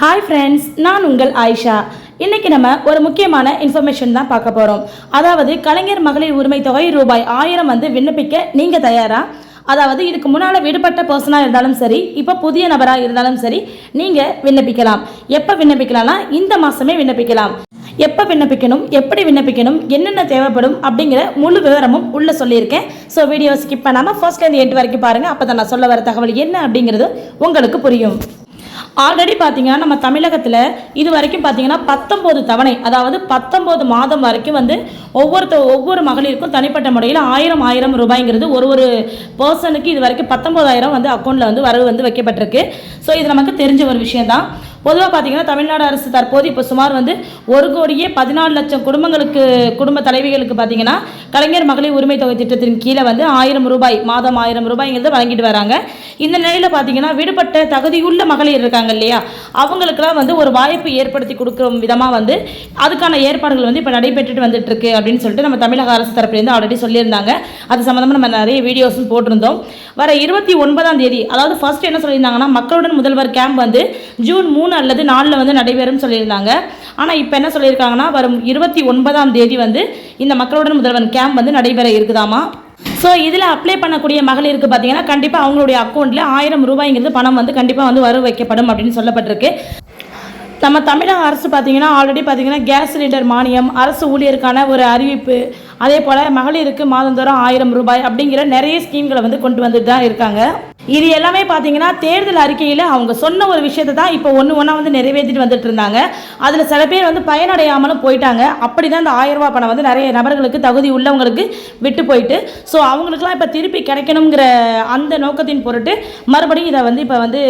Hi friends நான் உங்கள் ஆயிஷா. இன்றைக்கி நம்ம ஒரு முக்கியமான இன்ஃபர்மேஷன் தான் பார்க்க போகிறோம் அதாவது கலைஞர் மகளிர் உரிமை தொகை ரூபாய் ஆயிரம் வந்து விண்ணப்பிக்க நீங்கள் தயாரா? அதாவது இதுக்கு முன்னால் விடுபட்ட பர்சனாக இருந்தாலும் சரி இப்போ புதிய நபராக இருந்தாலும் சரி நீங்கள் விண்ணப்பிக்கலாம். எப்போ விண்ணப்பிக்கலாம்னா இந்த மாதமே விண்ணப்பிக்கலாம். எப்போ விண்ணப்பிக்கணும் எப்படி விண்ணப்பிக்கணும் என்னென்ன தேவைப்படும் அப்படிங்கிற முழு விவரமும் உள்ளே சொல்லியிருக்கேன். ஸோ வீடியோ ஸ்கிப் பண்ணாமல் ஃபர்ஸ்ட்லேருந்து எட்டு வரைக்கும் பாருங்கள் அப்போ தான் நான் சொல்ல வர தகவல் என்ன அப்படிங்கிறது உங்களுக்கு புரியும். ஆல்ரெடி பார்த்தீங்கன்னா நம்ம தமிழகத்தில் இது வரைக்கும் பார்த்தீங்கன்னா பத்தொம்போது தவணை அதாவது பத்தொம்போது மாதம் வரைக்கும் வந்து ஒவ்வொருத்த ஒவ்வொரு மகளிருக்கும் தனிப்பட்ட முறையில் ஆயிரம் ஆயிரம் ரூபாய்ங்கிறது ஒரு ஒரு பர்சனுக்கு இது வரைக்கும் பத்தொம்போதாயிரம் வந்து அக்கௌண்ட்டில் வந்து வரவு வந்து வைக்கப்பட்டிருக்கு. ஸோ இது நமக்கு தெரிஞ்ச ஒரு விஷயந்தான் பொதுவாக பார்த்தீங்கன்னா தமிழ்நாடு அரசு தற்போது இப்போ சுமார் வந்து ஒரு கோடியே பதினாலு லட்சம் குடும்பங்களுக்கு குடும்ப தலைவிகளுக்கு பார்த்தீங்கன்னா கலைஞர் மகளிர் உரிமை தொகை திட்டத்தின் கீழே வந்து ஆயிரம் ரூபாய் மாதம் ஆயிரம் ரூபாய்ங்கிறத வழங்கிட்டு வராங்க. இந்த நிலையில் பார்த்தீங்கன்னா விடுபட்ட தகுதியுள்ள மகளிர் இருக்காங்க இல்லையா? அவங்களுக்குலாம் வந்து ஒரு வாய்ப்பு ஏற்படுத்தி கொடுக்குற விதமாக வந்து அதுக்கான ஏற்பாடுகள் வந்து இப்போ நடைபெற்றுட்டு வந்துட்டு இருக்கு அப்படின்னு சொல்லிட்டு நம்ம தமிழக அரசு தரப்புலேருந்து ஆல்ரெடி சொல்லியிருந்தாங்க. அது சம்மந்தமாக நம்ம நிறைய வீடியோஸும் போட்டிருந்தோம். வர இருபத்தி ஒன்பதாம் தேதி அதாவது ஃபர்ஸ்ட் என்ன சொல்லியிருந்தாங்கன்னா மக்களுடன் முதல்வர் கேம்ப் வந்து ஜூன் மூணு அல்லது நாலில் வந்து நடைபெறும் சொல்லியிருந்தாங்க. ஆனால் இப்போ என்ன சொல்லியிருக்காங்கன்னா வரும் இருபத்தி ஒன்பதாம் தேதி வந்து இந்த மக்களுடன் முதல்வன் கேம்ப் வந்து நடைபெற இருக்குதாமா? ஸோ இதில் அப்ளை பண்ணக்கூடிய மகளிருக்கு பார்த்தீங்கன்னா கண்டிப்பாக அவங்களுடைய அக்கௌண்ட்டில் ஆயிரம் ரூபாய்ங்கிறது பணம் வந்து கண்டிப்பாக வந்து வரவு வைக்கப்படும் அப்படின்னு சொல்லப்பட்டிருக்கு. நம்ம தமிழக அரசு பார்த்தீங்கன்னா ஆல்ரெடி பார்த்தீங்கன்னா கேஸ் சிலிண்டர் மானியம் அரசு ஊழியருக்கான ஒரு அறிவிப்பு அதே போல் மகளிருக்கு மாதந்தோறும் ஆயிரம் ரூபாய் அப்படிங்கிற நிறைய ஸ்கீம்களை வந்து கொண்டு வந்துட்டு தான் இருக்காங்க. இது எல்லாமே பார்த்தீங்கன்னா தேர்தல் அறிக்கையில் அவங்க சொன்ன ஒரு விஷயத்தை தான் இப்போ ஒன்று ஒன்றா வந்து நிறைவேற்றிட்டு வந்துட்டு இருந்தாங்க. அதில் சில பேர் வந்து பயனடையாமலும் போயிட்டாங்க. அப்படி தான் இந்த ஆயிரம் ரூபா பணம் வந்து நிறைய நபர்களுக்கு தகுதி உள்ளவங்களுக்கு விட்டு போயிட்டு. ஸோ அவங்களுக்குலாம் இப்போ திருப்பி கிடைக்கணுங்கிற அந்த நோக்கத்தின் பொருட்டு மறுபடியும் இதை வந்து இப்போ வந்து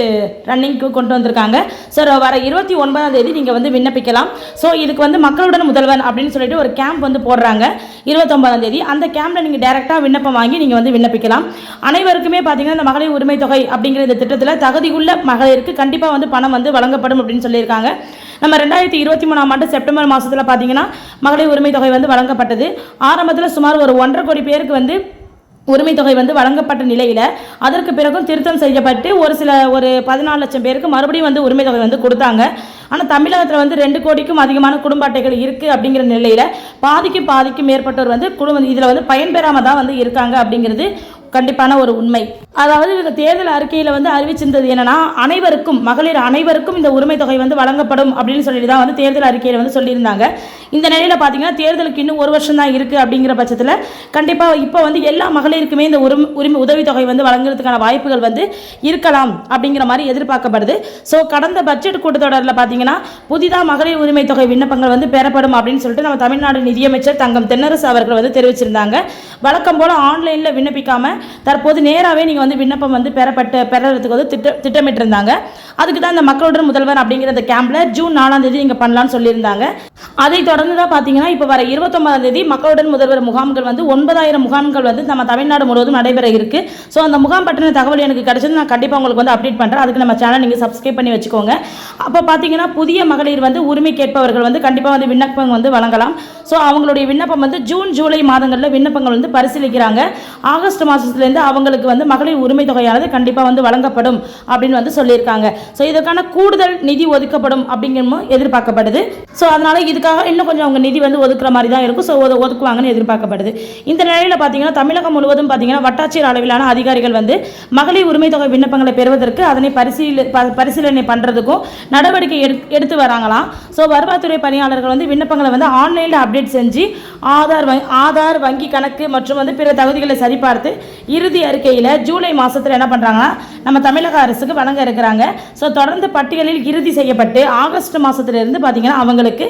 ரன்னிங்க்கு கொண்டு வந்திருக்காங்க. ஸோ வர இருபத்தி ஒன்பதாம் தேதி நீங்கள் வந்து விண்ணப்பிக்கலாம். ஸோ இதுக்கு வந்து மக்களுடன் முதல்வன் அப்படின்னு சொல்லிட்டு ஒரு கேம்ப் வந்து போடுறாங்க. இருபத்தொன்பதாம் தேதி அந்த கேம்பில் நீங்கள் டேரெக்டாக விண்ணப்பம் வாங்கி நீங்கள் வந்து விண்ணப்பிக்கலாம். அனைவருக்குமே பார்த்தீங்கன்னா இந்த மகளிர் உரிமை தொகை அப்படிங்கிற இந்த திட்டத்தில் தகுதியுள்ள மகளிருக்கு கண்டிப்பாக வந்து பணம் வந்து வழங்கப்படும் அப்படின்னு சொல்லியிருக்காங்க. நம்ம ரெண்டாயிரத்தி இருபத்தி மூணாம் ஆண்டு செப்டம்பர் மாதத்தில் பார்த்தீங்கன்னா மகளிர் உரிமை தொகை வந்து வழங்கப்பட்டது. ஆரம்பத்தில் சுமார் ஒரு ஒன்றரை கோடி பேருக்கு வந்து உரிமை தொகை வந்து வழங்கப்பட்ட நிலையில் அதற்கு பிறகும் திருத்தம் செய்யப்பட்டு ஒரு சில ஒரு பதினாலு லட்சம் பேருக்கு மறுபடியும் வந்து உரிமை தொகை வந்து கொடுத்தாங்க. ஆனால் தமிழகத்தில் வந்து ரெண்டு கோடிக்கும் அதிகமான குடும்ப அட்டைகள் இருக்குது அப்படிங்கிற நிலையில் பாதிக்கு பாதிக்கும் மேற்பட்டோர் வந்து குடும்ப இதில் வந்து பயன்பெறாமல் தான் வந்து இருக்காங்க அப்படிங்கிறது கண்டிப்பான ஒரு உண்மை. அதாவது இவங்க தேர்தல் அறிக்கையில் வந்து அறிவிச்சிருந்தது என்னன்னா அனைவருக்கும் மகளிர் அனைவருக்கும் இந்த உரிமை தொகை வந்து வழங்கப்படும் அப்படின்னு சொல்லிட்டு தான் வந்து தேர்தல் அறிக்கையில் வந்து சொல்லியிருந்தாங்க. இந்த நிலையில் பார்த்தீங்கன்னா தேர்தலுக்கு இன்னும் ஒரு வருஷம் தான் இருக்குது அப்படிங்கிற பட்சத்தில் கண்டிப்பாக இப்போ வந்து எல்லா மகளிருக்குமே இந்த உரிமை உரிமை உதவித்தொகை வந்து வழங்குறதுக்கான வாய்ப்புகள் வந்து இருக்கலாம் அப்படிங்கிற மாதிரி எதிர்பார்க்கப்படுது. ஸோ கடந்த பட்ஜெட் கூட்டத்தொடரில் பார்த்தீங்கன்னா புதிதாக மகளிர் உரிமை தொகை விண்ணப்பங்கள் வந்து பெறப்படும் அப்படின்னு சொல்லிட்டு நம்ம தமிழ்நாடு நிதியமைச்சர் தங்கம் தென்னரசு அவர்கள் வந்து தெரிவிச்சிருந்தாங்க. வழக்கம் போல் ஆன்லைனில் விண்ணப்பிக்காமல் தற்போது நேராகவே நீங்கள் வந்து விண்ணப்பம் வந்து பெறப்பட்டு பெறறதுக்கு வந்து திட்ட திட்டமிட்டிருந்தாங்க. அதுக்கு தான் இந்த மக்களுடன் முதல்வர் அப்படிங்கிற அந்த கேம்பில் ஜூன் நாலாம் தேதி நீங்கள் பண்ணலாம்னு சொல்லியிருந்தாங்க. அதை தொடர்ந்து தான் பார்த்தீங்கன்னா இப்போ வர இருபத்தொன்பதாம் தேதி மக்களுடன் முதல்வர் முகாம்கள் வந்து ஒன்பதாயிரம் முகாம்கள் வந்து நம்ம தமிழ்நாடு முழுவதும் நடைபெற இருக்கு. ஸோ அந்த முகாம் பற்றின தகவல் எனக்கு கிடைச்சது நான் கண்டிப்பாக உங்களுக்கு வந்து அப்டேட் பண்ணுறேன் அதுக்கு நம்ம சேனல் நீங்கள் சப்ஸ்கிரைப் பண்ணி வச்சுக்கோங்க. அப்போ பார்த்தீங்கன்னா புதிய மகளிர் வந்து உரிமை கேட்பவர்கள் வந்து கண்டிப்பாக வந்து விண்ணப்பம் வந்து வழங்கலாம். ஸோ அவங்களுடைய விண்ணப்பம் வந்து ஜூன் ஜூலை மாதங்களில் விண்ணப்பங்கள் வந்து பரிசீலிக்கிறாங்க. ஆகஸ்ட் மாதத்துலேருந்து அவங்களுக்கு வந்து மகளிர் உரிமை தொகையானது கண்டிப்பாக வந்து வழங்கப்படும் அப்படின்னு வந்து சொல்லியிருக்காங்க. ஸோ இதற்கான கூடுதல் நிதி ஒதுக்கப்படும் அப்படிங்கிறமும் எதிர்பார்க்கப்படுது. ஸோ அதனால் இதுக்காக இன்னும் கொஞ்சம் அவங்க நிதி வந்து ஒதுக்குற மாதிரி தான் இருக்கும். ஸோ ஒது- ஒதுக்குவாங்கன்னு எதிர்பார்க்கப்படுது. இந்த நிலையில் பார்த்தீங்கன்னா தமிழகம் முழுவதும் பார்த்தீங்கன்னா வட்டாட்சியர் அளவிலான அதிகாரிகள் வந்து மகளிர் உரிமை தொகை விண்ணப்பங்களை பெறுவதற்கு அதனை பரிசீலி பரிசீலனை பண்ணுறதுக்கும் நடவடிக்கை எடு எடுத்து வராங்களாம். ஸோ வருவாய்த்துறை பணியாளர்கள் வந்து விண்ணப்பங்களை வந்து ஆன்லைனில் அப்டேட் செஞ்சு ஆதார் வங்கி ஆதார் வங்கி கணக்கு மற்றும் வந்து பிற தகுதிகளை சரிபார்த்து இறுதி அறிக்கையில் ஜூலை மாதத்தில் என்ன பண்ணுறாங்கன்னா நம்ம தமிழக அரசுக்கு வழங்க இருக்கிறாங்க. ஸோ தொடர்ந்து பட்டியலில் இறுதி செய்யப்பட்டு ஆகஸ்ட் மாதத்துலேருந்து பார்த்தீங்கன்னா அவங்களுக்கு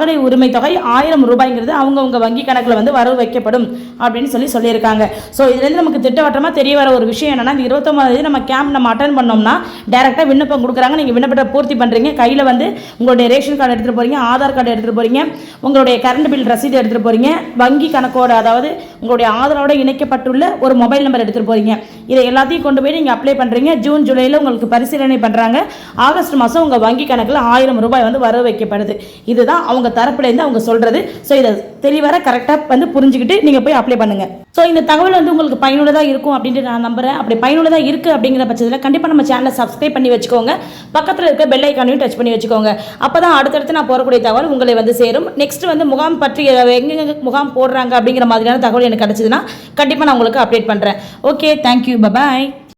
மகளிர் உரிமை தொகை ஆயிரம் ரூபாய்ங்கிறது அவங்கவுங்க வங்கி கணக்கில் வந்து வரவு வைக்கப்படும் அப்படின்னு சொல்லி சொல்லியிருக்காங்க. ஸோ இதுலேருந்து நமக்கு திட்டவட்டமாக தெரிய வர ஒரு விஷயம் என்னென்னா இந்த இருபத்தொம்பதாம் தேதி நம்ம கேம்ப் நம்ம அட்டன் பண்ணோம்னா டேரெக்டாக விண்ணப்பம் கொடுக்குறாங்க. நீங்கள் விண்ணப்பத்தை பூர்த்தி பண்ணுறீங்க கையில் வந்து உங்களுடைய ரேஷன் கார்டு எடுத்துகிட்டு போகிறீங்க ஆதார் கார்டு எடுத்துகிட்டு போகிறீங்க உங்களுடைய கரண்ட் பில் ரசீது எடுத்துகிட்டு போகிறீங்க வங்கி கணக்கோட அதாவது உங்களுடைய ஆதாரோட இணைக்கப்பட்டுள்ள ஒரு மொபைல் நம்பர் எடுத்துகிட்டு போகிறீங்க இதை எல்லாத்தையும் கொண்டு போய் நீங்கள் அப்ளை பண்ணுறீங்க ஜூன் ஜூலையில் உங்களுக்கு பரிசீலனை பண்ணுறாங்க ஆகஸ்ட் மாதம் உங்கள் வங்கி கணக்கில் ஆயிரம் ரூபாய் வந்து வர வைக்கப்படுது. இதுதான் அவங்க தரப்புலேருந்து அவங்க சொல்கிறது ஸோ இதை தெளிவாக கரெக்டாக வந்து புரிஞ்சுக்கிட்டு நீங்கள் போய் அப்ளை பண்ணுங்கள் ஸோ இந்த தகவல் வந்து உங்களுக்கு பயனுள்ளதாக இருக்கும் அப்படின்ட்டு நான் நம்புகிறேன் அப்படி பயனுள்ளதாக இருக்குது அப்படிங்கிற பட்சத்தில் கண்டிப்பாக நம்ம சேனலை சப்ஸ்கிரைப் பண்ணி வச்சுக்கோங்க. பக்கத்தில் இருக்க பெல் ஐக்கானையும் டச் பண்ணி வச்சுக்கோங்க. அப்போ தான் அடுத்தடுத்து நான் போகக்கூடிய தகவல் உங்களை வந்து சேரும். நெக்ஸ்ட் வந்து முகாம் பற்றி எங்கெங்க முகாம் போடுறாங்க அப்படிங்கிற மாதிரியான தகவல் எனக்கு கிடச்சிதுன்னா கண்டிப்பாக நான் உங்களுக்கு அப்டேட் பண்ணுறேன் ஓகே தேங்க்யூ Bye-bye!